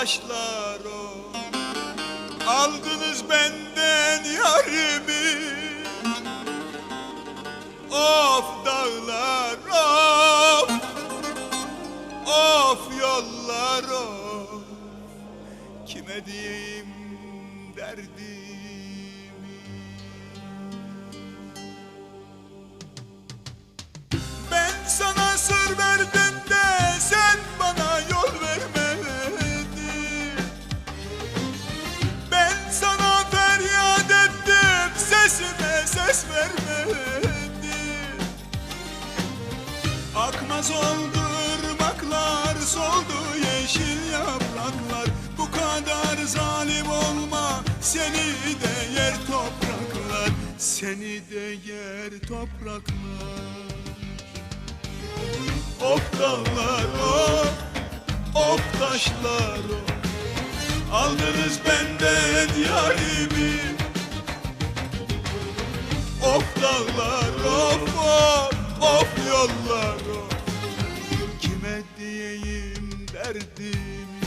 başlar o Aldınız benden yarimi. Of dağlar of. Of yollar of. Kime diyeyim derdim? Seni de yer topraklar Seni de yer topraklar. Of dağlar of Of taşlar of Aldınız benden yarimi. Of dağlar of of Of yollar of Kime diyeyim derdimi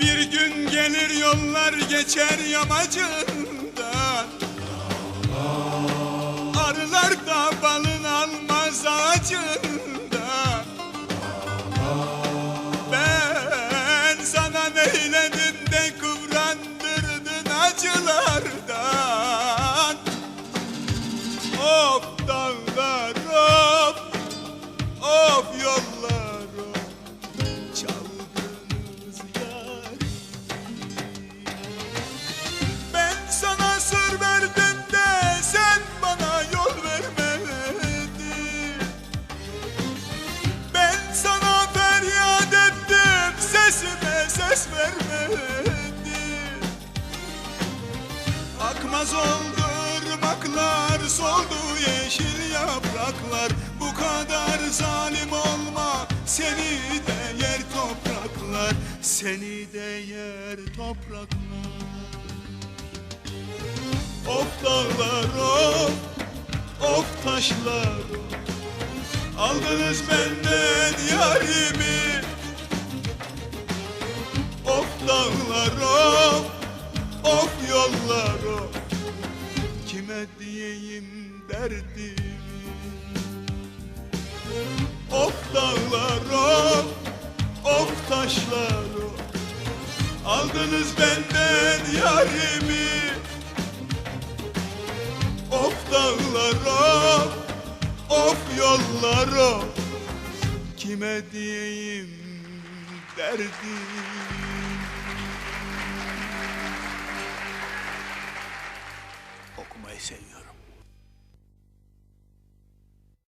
Bir gün gelir yollar geçer yamacından Akmaz oldu ırmaklar soldu yeşil yapraklar. Bu kadar zalim olma seni de yer topraklar. Seni de yer topraklar. Of dağlar of Of taşlar. Of Aldınız benden yarimi Of yollar of Kime diyeyim derdimi Of dağlar of Of taşlar of Aldınız benden yarimi. Of dağlar of Of yollar of Kime diyeyim derdim